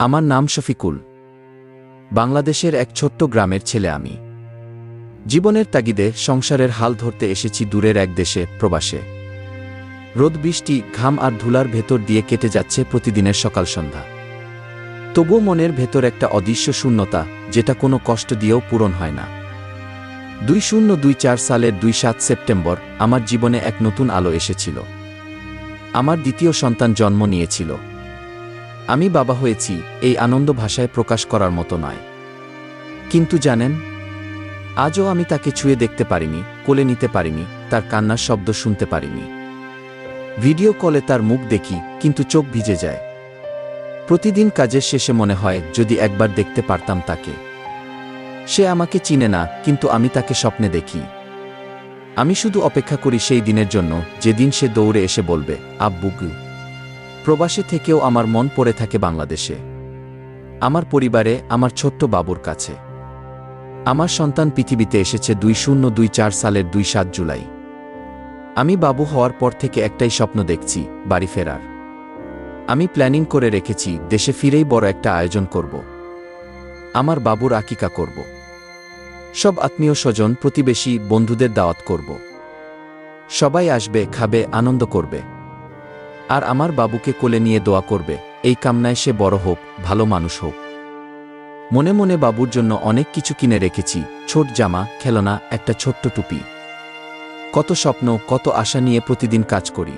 আমার নাম শফিকুল। বাংলাদেশের এক ছোট্ট গ্রামের ছেলে আমি। জীবনের তাগিদে সংসারের হাল ধরতে এসেছি দূরের এক দেশে, প্রবাসে। রোদ, বৃষ্টি, ঘাম আর ধুলার ভেতর দিয়ে কেটে যাচ্ছে প্রতিদিনের সকাল সন্ধ্যা। তবুও মনের ভেতর একটা অদৃশ্য শূন্যতা, যেটা কোনো কষ্ট দিয়েও পূরণ হয় না। দুই শূন্য দুই চার সালের দুই সাত সেপ্টেম্বর আমার জীবনে এক নতুন আলো এসেছিল। আমার দ্বিতীয় সন্তান জন্ম নিয়েছিল। আমি বাবা হয়েছি, এই আনন্দ ভাষায় প্রকাশ করার মতো নয়। কিন্তু জানেন, আজও আমি তাকে ছুঁয়ে দেখতে পারিনি, কোলে নিতে পারিনি, তার কান্নার শব্দ শুনতে পারিনি। ভিডিও কলে তার মুখ দেখি, কিন্তু চোখ ভিজে যায়। প্রতিদিন কাজের শেষে মনে হয়, যদি একবার দেখতে পারতাম তাকে। সে আমাকে চিনে না, কিন্তু আমি তাকে স্বপ্নে দেখি। আমি শুধু অপেক্ষা করি সেই দিনের জন্য, যেদিন সে দৌড়ে এসে বলবে আব্বুগু প্রবাসে থেকেও আমার মন পড়ে থাকে বাংলাদেশে। আমার পরিবারে, আমার ছোট্ট বাবুর কাছে। আমার সন্তান পৃথিবীতে এসেছে দুই শূন্য দুই চার সালের দুই সাত জুলাই। আমি বাবু হওয়ার পর থেকে একটাই স্বপ্ন দেখছি, বাড়ি ফেরার। আমি প্ল্যানিং করে রেখেছি, দেশে ফিরেই বড় একটা আয়োজন করব। আমার বাবুর আকিকা করব। সব আত্মীয় স্বজন, প্রতিবেশী, বন্ধুদের দাওয়াত করব। সবাই আসবে, খাবে, আনন্দ করবে। আর আমার বাবুকে কোলে নিয়ে দোয়া করবে। এই কামনায় সে বড় হোক, ভালো মানুষ হোক। মনে মনে বাবুর জন্য অনেক কিছু কিনে রেখেছি। ছোট জামা, খেলনা, একটা ছোট্ট টুপি। কত স্বপ্ন, কত আশা নিয়ে প্রতিদিন কাজ করি।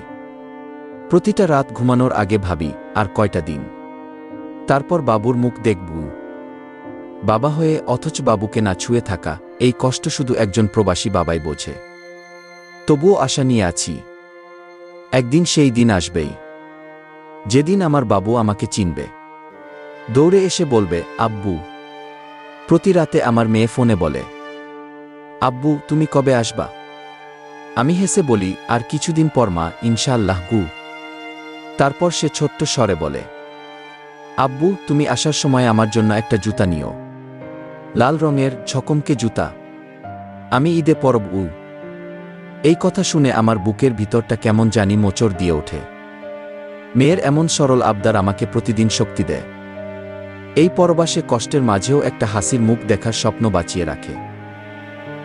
প্রতিটা রাত ঘুমানোর আগে ভাবি, আর কয়টা দিন। তারপর বাবুর মুখ দেখব। বাবা হয়ে অথচ বাবুকে না ছুঁয়ে থাকা, এই কষ্ট শুধু একজন প্রবাসী বাবাই বোঝে। তবুও আশা নিয়ে আছি। একদিন সেই দিন আসবেই। যেদিন আমার বাবু আমাকে চিনবে। দৌড়ে এসে বলবে, আব্বু। প্রতি রাতে আমার মেয়ে ফোনে বলে, আব্বু, তুমি কবে আসবা? আমি হেসে বলি, আর কিছুদিন পর মা ইনশাল্লাহ গু। তারপর সে ছোট্ট স্বরে বলে, আব্বু, তুমি আসার সময় আমার জন্য একটা জুতা নিও। লাল রঙের ঝকমকে জুতা। আমি ঈদে পরব উ এই কথা শুনে আমার বুকের ভিতরটা কেমন জানি মোচড় দিয়ে ওঠে। মেয়ের এমন সরল আবদার আমাকে প্রতিদিন শক্তি দেয়। এই পরবাসে কষ্টের মাঝেও একটা হাসির মুখ দেখার স্বপ্ন বাঁচিয়ে রাখে।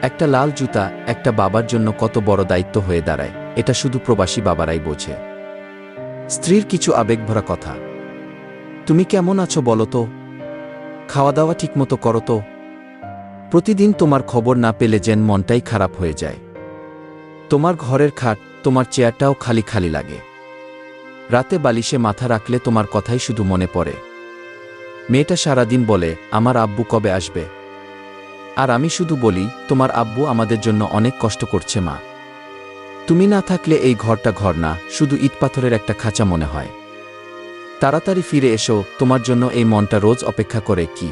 একটা লাল জুতা, একটা বাবার জন্য কত বড় দায়িত্ব হয়ে দাঁড়ায়, এটা শুধু প্রবাসী বাবারাই বোঝে। স্ত্রীর কিছু আবেগভরা কথা। তুমি কেমন আছো বলো তো? খাওয়া দাওয়া ঠিকমতো করো তো? প্রতিদিন তোমার খবর না পেলে যেন মনটাই খারাপ হয়ে যায়। তোমার ঘরের খাট, তোমার চেয়ারটাও খালি খালি লাগে। রাতে বালিশে মাথা রাখলে তোমার কথাই শুধু মনে পড়ে। মেয়েটা সারাদিন বলে, আমার আব্বু কবে আসবে? আর আমি শুধু বলি, তোমার আব্বু আমাদের জন্য অনেক কষ্ট করছে, মা। তুমি না থাকলে এই ঘরটা ঘর না, শুধু ইটপাথরের একটা খাঁচা মনে হয়। তাড়াতাড়ি ফিরে এসো, তোমার জন্য এই মনটা রোজ অপেক্ষা করে কি?